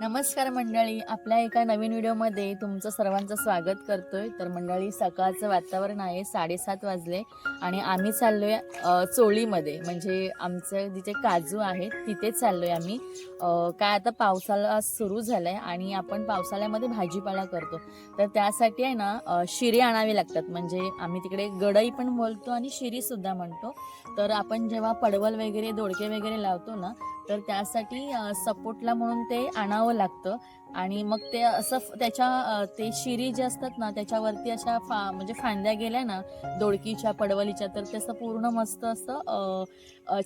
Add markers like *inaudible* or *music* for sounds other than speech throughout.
नमस्कार मंडळी आपल्या एका नवीन व्हिडिओमध्ये तुमचं सर्वांचं स्वागत करतोय. तर मंडळी सकाळचं वातावरण आहे साडेसात वाजले आणि आम्ही चाललोय आहे चोळीमध्ये. म्हणजे आमचं जिथे काजू आहे तिथेच चाललोय आम्ही. काय आता पावसाळा सुरू झालाय आणि आपण पावसाळ्यामध्ये भाजीपाला करतो. तर त्यासाठी आहे ना शिरी आणावी लागतात. म्हणजे आम्ही तिकडे गडई पण बोलतो आणि शिरीसुद्धा म्हणतो. तर आपण जेव्हा पडवल वगैरे दोडके वगैरे लावतो ना तर त्यासाठी सपोर्टला म्हणून ते आणावं लागतं. आणि मग ते असं त्याच्या ते शिरी जे असतात ना त्याच्यावरती अशा फा म्हणजे फांद्या गेल्या ना दोडकीच्या पडवलीच्या तर त्याचं पूर्ण मस्त असं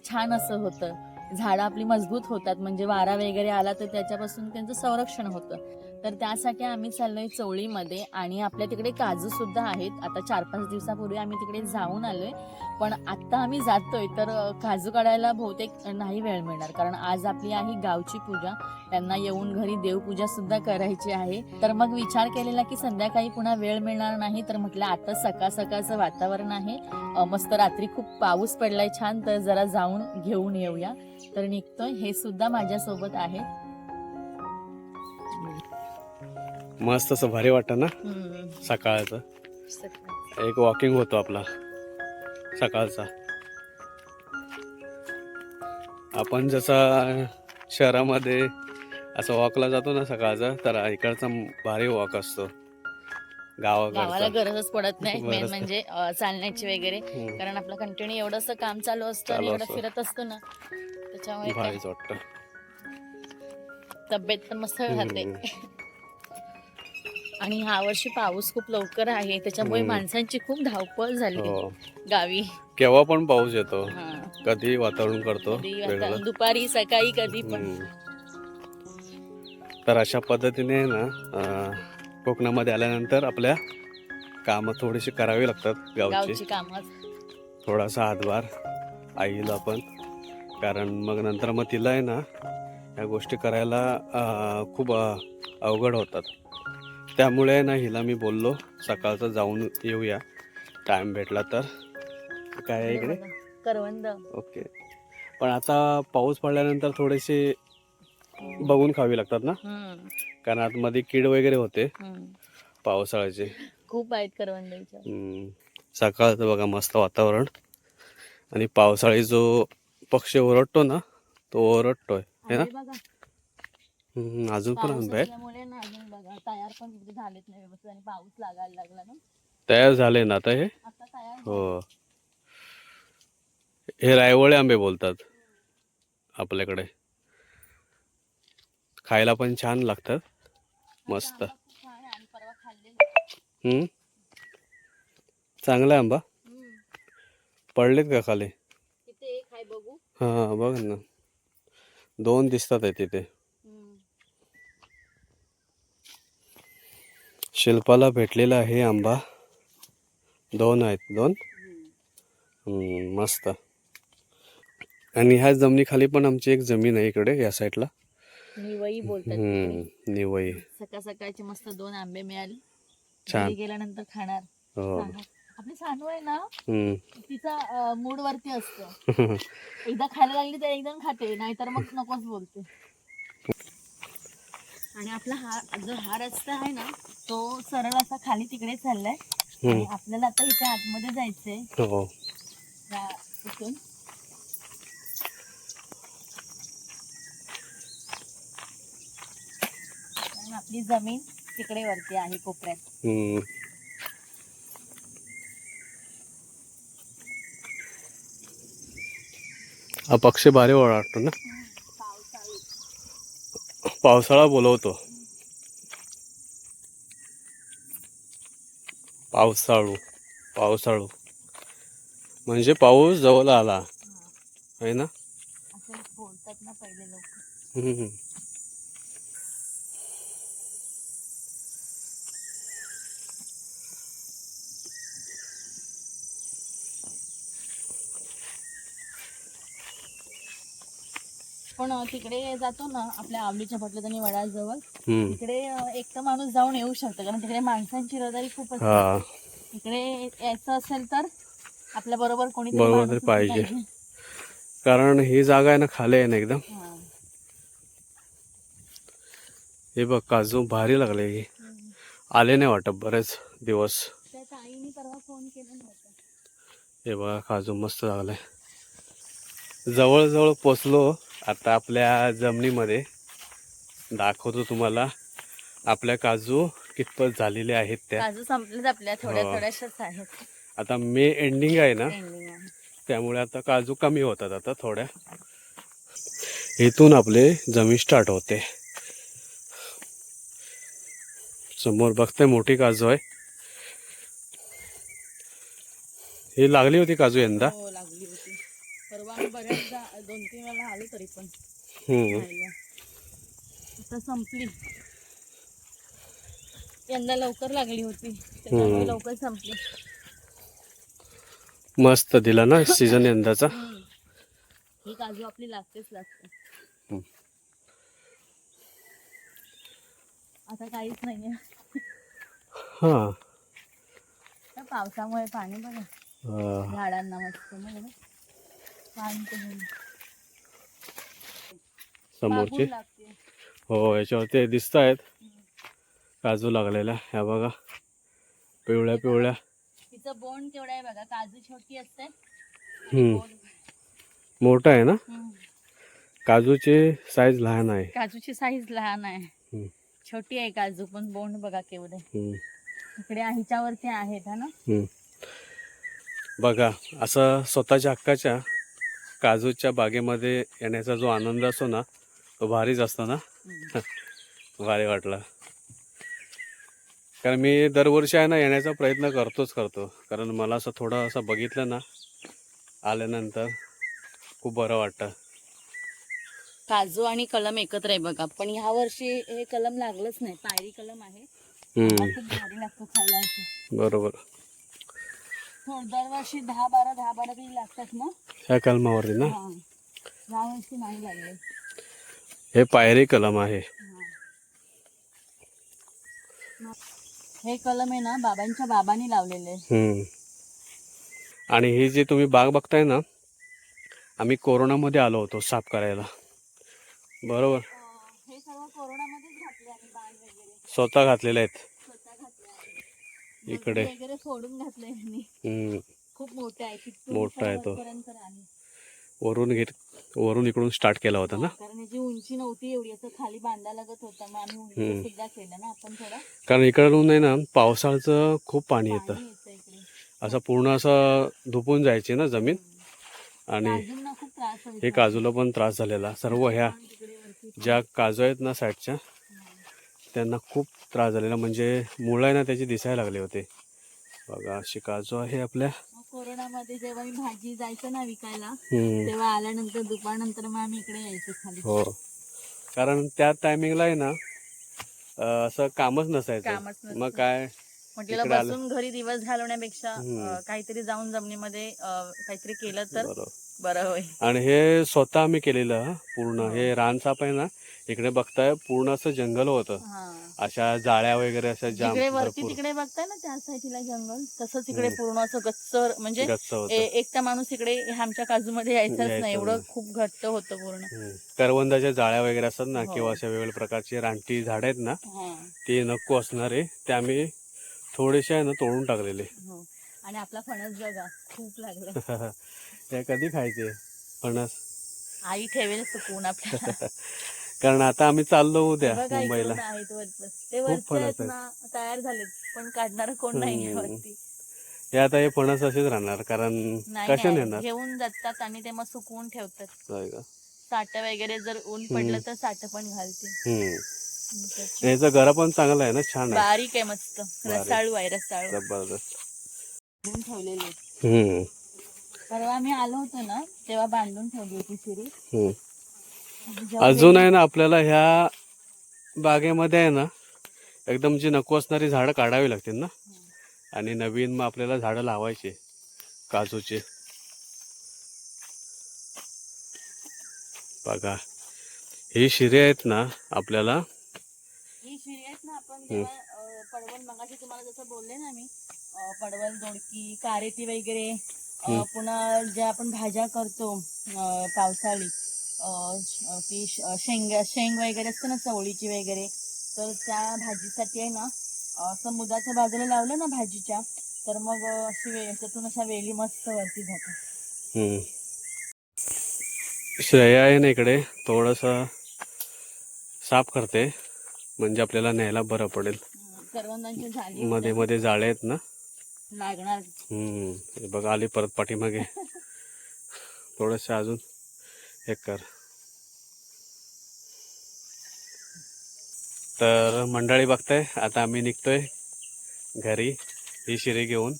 छान असं होतं. झाडं आपली मजबूत होतात म्हणजे वारा वगैरे आला तर त्याच्यापासून त्यांचं संरक्षण होतं. तर त्यासाठी आम्ही चाललोय चवळीमध्ये आणि आपल्या तिकडे काजू सुद्धा आहेत. आता चार पाच दिवसापूर्वी आम्ही तिकडे जाऊन आलोय. पण आत्ता आम्ही जातोय तर काजू काढायला बहुतेक नाही वेळ मिळणार. कारण आज आपली आहे गावची पूजा. त्यांना येऊन घरी देवपूजा सुद्धा करायची आहे. तर मग विचार केलेला की संध्याकाळी पुन्हा वेळ मिळणार नाही तर म्हटलं आता सकाळ सकाळचं वातावरण आहे. मस्त रात्री खूप पाऊस पडलाय छान तर जरा जाऊन घेऊन येऊया. तर निघतोय. हे सुद्धा माझ्यासोबत आहे. मस्त असं भारी वाटतं ना. सकाळचं. एक वॉकिंग होतो आपला. सकाळचा. आपण जसा शहरामध्ये असं वॉकला जातो ना सकाळचा तर इकडचा भारी वॉक असतो. गावाला गरजच पडत नाही मेन म्हणजे चालण्याची वगैरे. कारण आपलं कंटिन्यू एवढंसं काम चालू असतं आणि एवढं. फिरत असतो ना त्याच्यामुळे तब्येत पण मस्त राहते. आणि ह्या वर्षी पाऊस खूप लवकर आहे त्याच्यामुळे. माणसांची खूप धावपळ झाली हो. गावी. केव्हा पण पाऊस येतो. हा. कधी वातावरण करतो कधी आता वेगळं दुपारी सकाळी कधी पण. हम्म. तर अशा पद्धतीने ना अं, कोकणामध्ये आल्यानंतर आपल्या कामं थोडीशी करावी लागतात गावची. गावची कामं. थोडासा हातभार आईला पण. कारण मग नंतर मग तिला आहे ना या गोष्टी करायला अं, खूप अं, अवघड होतात. त्यामुळे ना हिला मी बोललो. सकाळचं जाऊन येऊया. टाइम भेटला तर. काय आहे इकडे? करवंद. ओके पण आता पाऊस पडल्यानंतर थोडेसे बघून खावी लागतात ना? कारण आतमध्ये कीड वगैरे होते. पावसाळ्याचे. खूप आहेत हम्म. सकाळचं बघा मस्त वातावरण. आणि पावसाळी जो पक्षी ओरडतो ना तो ओरडतोय. है ना? अजून पण आंबे आहेत. असल्यामुळे ना अजून बघा तयार पण झालेत नाही व्यवस्थित आणि पाऊस लागायला लागला ना. तयार झाले ना आता हे? आता तयार झाले. हो हे रायवळे आंबे बोलतात आपल्याकडे. खायला पण छान लागतात. मस्त. आंबा खूप छान आहे आणि परवा खाल्लेला. हम्म. चांगला आहे आंबा. पडलेत का खाली? तिथे एक आहे बघू. हां बघ ना. दोन दिसतात आहे तिथे. शिल्पाला भेटलेला आहे आंबा. दोन आहेत दोन. मस्त. आणि ह्या जमिनीखाली पण आमची एक जमीन आहे इकडे या साईडला. निवई बोलतात हम्म. निवई. सकाळ सकाळची मस्त दोन आंबे मिळाले. छान. घरी गेल्यानंतर खाणार. हो. सानू. आपली सानू आहे ना हम्म. तिचा मूड वरती असतं. *laughs* एकदा खायला लागली तर एकदम खाते नाहीतर मग नकोच बोलते. आणि आपला हा जो हा रस्ता आहे ना तो सरळ असा खाली तिकडे चाललाय. आणि आपल्याला आता इथे आतमध्ये जायचंय. हो. या इथून. कारण आपली जमीन तिकडे वरती आहे कोपऱ्यात. हम्म. हा पक्षी भारी वाटतो ना? पावसाळी बोलवतो. पावसाळू पावसाळू. म्हणजे पाऊस जवळ आला. आहे ना? बोलतात ना पहिले लोक. हम्म. पण अं, तिकडे जातो ना आपल्या आवडीच्या भटलं आणि वडाजवळ हम्म. तिकडे अं, एकटं माणूस जाऊन येऊ शकतो कारण तिकडे माणसांची रहदारी खूप असते हा इकडे यायचं असेल तर आपल्या बरोबर कोणी बरोबर तरी पाहिजे. कारण ही जागा आहे ना खाली आहे ना एकदम हा. बघ काजू भारी लागले हे आले नाही वाटत बरेच दिवस त्या ताईने परवा फोन केला नव्हता हे बघा काजू मस्त लागलाय जवळजवळ पोचलो आता आपल्या जमिनीमध्ये दाखवतो तुम्हाला. आपल्या काजू कितपत झालेले आहेत त्या. काजू संपलेच आपल्या थोड्या हो. थोड्याशाच आहेत. आता मे एंडिंग आहे ना? आहे. त्यामुळे आता काजू कमी होतात आता थोड्या. इथून आपले जमीन स्टार्ट होते. समोर बघते मोठी काजू आहे. ही लागली होती काजू यंदा? हो दोन तीन वेळा आलो तरी पण. खायला आता संपली यंदा लवकर लागली होती त्याच्यामुळे. लवकर संपली मस्त दिला ना सीझन यंदाचा *laughs* हम्म. ही काजू आपली लागतेच लागते हम्म. आता काहीच नाहीये हा त्या पावसामुळे पाणी बघा अं, झाडांना मस्त बघा. ते. समोरचे हो याच्यावरती दिसत आहेत काजू लागलेल्या ह्या बघा. पिवळ्या पिवळ्या. तिचं बोंड केवढं आहे बघा. काजू छोटी असते. मोठा आहे ना. काजूची साईज लहान आहे. काजूची साईज लहान आहे. छोटी आहे काजू पण बोंड बघा केवढे. इकडे ह्याच्यावरती आहेत हा ना. बघा असं स्वतःच्या हक्काच्या काजूच्या बागेमध्ये येण्याचा जो आनंद असतो ना तो भारीच असतो ना? *laughs* भारी वाटला. कारण मी दरवर्षी आहे ना येण्याचा प्रयत्न करतोच करतो. कारण मला असं थोडं असं बघितलं ना आल्यानंतर खूप बरं वाटतं. काजू आणि कलम एकत्र आहे बघा. पण ह्या वर्षी हे कलम लागलंच नाही. पायरी कलम आहे. खूप भारी लागतो खायला. बरोबर. हो, दरवर्षी दहा बारा दहा बारा तरी लागतात ना? ह्या कलमावरती ना? हा. नाही लागले. हे पायरी कलम आहे. हा. कलम आहे ना बाबांच्या बाबांनी लावलेले. हम्म. आणि ही जी तुम्ही बाग बघताय ना आम्ही कोरोनामध्ये आलो होतो साफ करायला. बरोबर? हे. सर्व कोरोनामध्येच घातले आणि बाग वगैरे. स्वतः घातलेले आहेत. इकडे. वगैरे फोडून यांनी. खूप मोठे आहे. मोठा आहे तो. वरून घेत वरून इकडून स्टार्ट केला होता ना? कारण याची उंची नव्हती एवढी. असं खाली बांधा लागत होता. मग आम्ही उंची हम्म. सुद्धा केलं ना आपण थोडं. कारण इकडून आहे ना पावसाळ्याचं खूप पाणी येतं. असं पूर्ण असं धुपून जायची ना जमीन? आणि. हे काजूला पण त्रास झालेला. सर्व ह्या ज्या काजू आहेत ना साईडच्या त्यांना खूप त्रास झालेला. म्हणजे मुळं आहे ना त्याची दिसायला लागले होते. बघा अशी काजू आहे आपल्या. कोरोनामध्ये जेव्हा मी भाजी जायचं ना विकायला. तेव्हा आल्यानंतर दुपारनंतर मग आम्ही इकडे यायचो खाली. हो. कारण त्या टायमिंगला आहे ना असं कामच नसायचं. मग काय? म्हटलं. बसून घरी दिवस घालवण्यापेक्षा काहीतरी जाऊन जमिनीमध्ये काहीतरी केलं तर बरं होईल आणि हे स्वतः आम्ही केलेलं हं, पूर्ण हे रानसाप आहे ना इकडे बघताय पूर्ण असं जंगल होतं. हा. अशा जाळ्या वगैरे अशा जाम वरती भरपूर. तिकडे बघताय ना त्या साईडला जंगल तसंच इकडे हम्म. पूर्ण असं गच्चर म्हणजे गच्च होतं. ए- एकटा माणूस इकडे आमच्या काजूमध्ये यायचाच यायचं नाही एवढं नाही. खूप घट्ट होतं पूर्ण. हम्म. करवंदाच्या जाळ्या वगैरे असतात ना हो. किंवा अशा वेगवेगळ्या प्रकारची रानटी झाड आहेत ना हा. ते नको असणारे ते आम्ही थोडेसे आहे ना तोडून टाकलेले. हो. आणि आपला फणस बघा खूप लागलं. *laughs* ते कधी खायचे फणस आई ठेवेल सुकून आपल्याला *laughs* कारण आता आम्ही चाललो उद्या बघा मुंबईला इकडून आहेत वरती. ते खूप वरचे फणस आहेत आहेत. ना तयार झालेत पण काढणार कोण नाही हम्म. वरती हे आता हे फणस असेच राहणार कारण नाही नेणार घेऊन जातात आणि ते मग सुकवून ठेवतात होय का? साठ वगैरे जर ऊन पडलं तर साठ पण घालते हम्म. याचा गरा पण चांगला आहे ना छान आहे बारीक आहे मस्त. रसाळू आहे रसाळू जबरदस्त ठेवलेले आहेत. हम्म. परवा आम्ही आलो होतो ना तेव्हा बांधून ठेवली होती शिरी हम्म. अजून आहे ना आपल्याला ह्या बागेमध्ये आहे ना एकदम जी नको असणारी झाडं काढावी लागतील ना आणि नवीन मग आपल्याला झाडं लावायचे काजूचे बघा ही शिरे आहेत ना आपल्याला ही शिरी आहेत ना आपण जेव्हा अं, पडवल मगाशी तुम्हाला जसं बोलले ना मी अं, पडवल दोडकी कारेती वगैरे. पुन्हा ज्या आपण भाज्या करतो पावसाळी ती शेंग शेंग वगैरे असते ना चवळीची वगैरे तर त्या भाजीसाठी आहे ना अं, समुद्राच्या बाजूला लावलं ना भाजीच्या तर मग अशी वे त्यातून अशा वेली मस्त वरती हम्म. श्रेया आहे ना इकडे थोडंसं साफ करते म्हणजे आपल्याला न्यायला बरं पडेल. मध्ये मध्ये जाळे आहेत ना. लागणार. हम्म. हे बघ आली परत पाठीमागे. *laughs* थोडंसं अजून. हे कर. तर मंडळी बघताय आता आम्ही निघतोय घरी. ही शिरी घेऊन.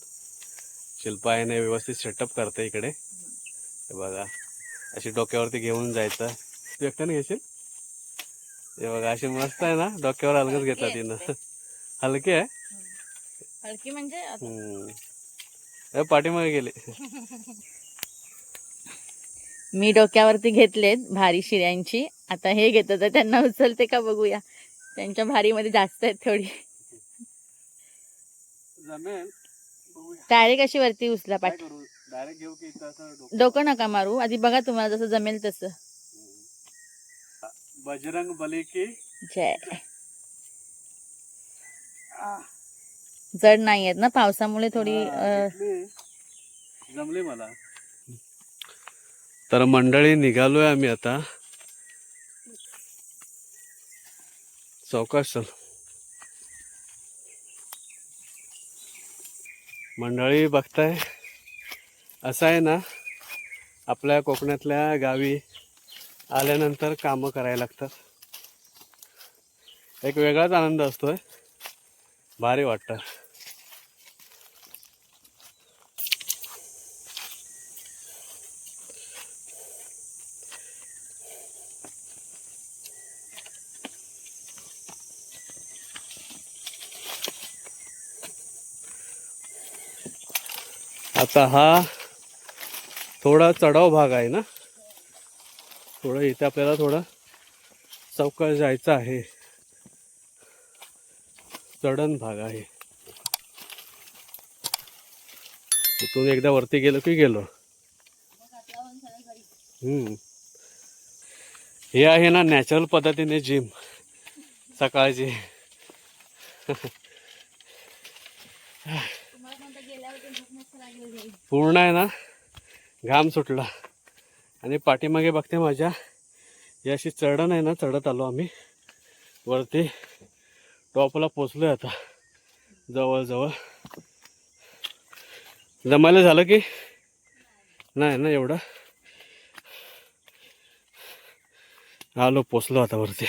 शिल्पा आहे ना व्यवस्थित सेटअप करते इकडे. हे बघा अशी डोक्यावरती घेऊन जायचं. तू एकट्याने घेशील? हे बघा अशी मस्त आहे ना डोक्यावर अलगच घेतला तिनं. *laughs* हलके आहे? हलकी म्हणजे आता हम्म. ए, पाठीमागे गेले. मी डोक्यावरती घेतलेत भारी शिऱ्यांची. आता हे घेत तर त्यांना उचलते का बघूया. त्यांच्या भारीमध्ये जास्त आहेत थोडी. डायरेक्ट अशी वरती उचला पाठ? करू? डायरेक्ट घेऊ की इथं असं डोकं? डोकं नका मारू. आधी बघा तुम्हाला जसं जमेल तसं. बजरंग बली की? जय. जड नाही आहेत ना पावसामुळे थोडी. जमली मला. तर मंडळी निघालोय आम्ही आता. चौकाश चल. मंडळी बघताय असं आहे ना आपल्या कोकणातल्या गावी आल्यानंतर कामं करायला लागतात. एक वेगळाच आनंद असतोय. भारी वाटतं. आता हा थोडा चढाव भाग आहे ना? थोडं इथे आपल्याला थोडं चौकात जायचं आहे. चढण भाग आहे. तिथून एकदा वरती गेलो की गेलो? हम्म. हे आहे ना नॅचरल पद्धतीने जिम. सकाळची. *laughs* पूर्ण आहे ना? घाम सुटला. आणि पाठीमागे बघते माझ्या. ही अशी चढण आहे ना चढत आलो आम्ही. वरती टॉपला पोचलोय आता. जवळजवळ. जमायला झालं की? नाही ना एवढं? आलो पोचलो आता वरती.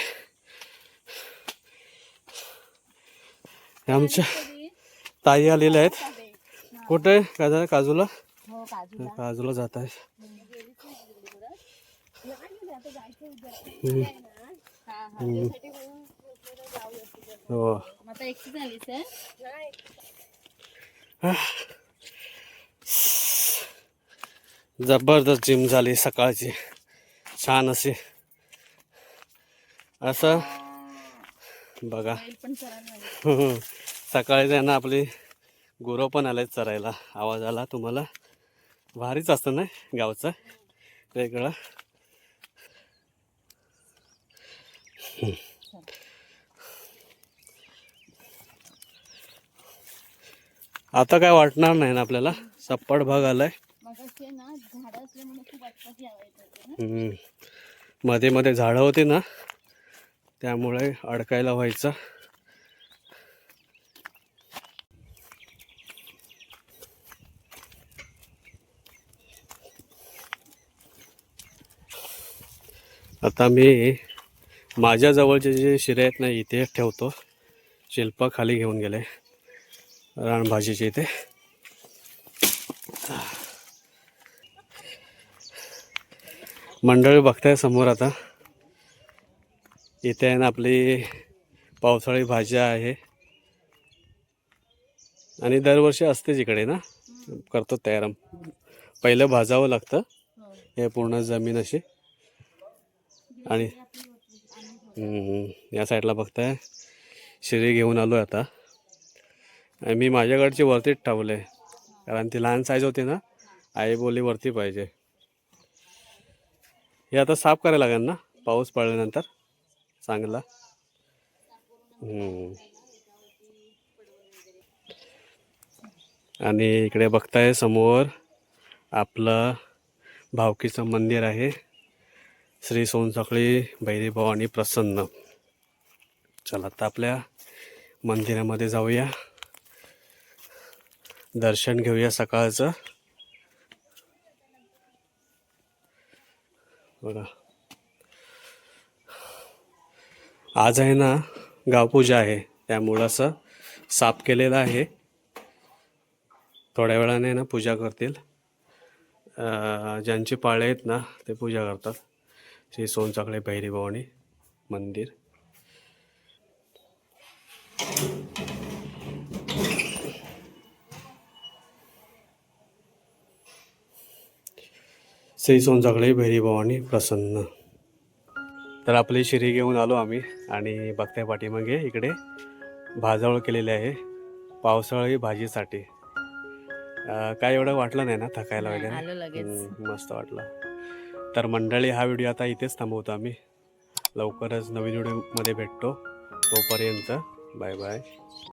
आमच्या ताई आलेल्या आहेत. कुठे काय झालं? काजूला? हो काजू काजूला जात आहे. हो आहे जबरदस्त जिम झाली सकाळची. छान अशी. असं? बघा. सकाळी त्यांना आपली गुरं पण आले चरायला. आवाज आला तुम्हाला? भारीच असतं ना गावचं? वेगळं. आता काय वाटणार नाही ना आपल्याला? सप्पड भाग आलाय. मध्ये मध्ये झाडं होती ना त्यामुळे अडकायला व्हायचं. आता मी माझ्या जवळचे जे शिरे आहेत ना इथे ठेवतो. शिल्पा खाली घेऊन गेले. रानभाजीचे इथे. मंडळी बघताय समोर आता. इथे आहे ना आपली पावसाळी भाज्या आहे. आणि दरवर्षी असतेच इकडे ना. करतो तयार. पहिलं भाजावं लागतं. हे पूर्ण जमीन अशी. आणि या साईडला बघताय. शिरी घेऊन आलो आहे आता. आणि मी माझ्याकडची वरतीच ठेवलं आहे कारण ती लहान साईज होती ना आई बोली वरती पाहिजे. हे आता साफ करायला लागेल ना पाऊस पडल्यानंतर? चांगला. आणि इकडे बघताय समोर आपलं भावकीचं मंदिर आहे. श्री सोनसकळी भैरीभवानी प्रसन्न. चला आता आपल्या मंदिरामध्ये जाऊया. दर्शन घेऊया सकाळचं. बघा. आज आहे ना गावपूजा आहे. त्यामुळं असं साफ केलेलं आहे. थोड्या वेळाने ना पूजा करतील. ज्यांचे पाळे आहेत ना ते पूजा करतात. श्री सोनचाकळे भैरीभवानी मंदिर. श्री सोनचाकळे भैरीभवानी प्रसन्न. तर आपली शिरी घेऊन आलो आम्ही आणि बघताय पाठीमागे इकडे भाजावळ केलेली आहे पावसाळी भाजीसाठी. काय एवढं वाटलं नाही ना थकायला वगैरे? मस्त वाटलं. तर मंडळी हा व्हिडिओ आता इथेच थांबवतो आम्ही. लवकरच नवीन व्हिडिओमध्ये भेटतो. तोपर्यंत बाय बाय.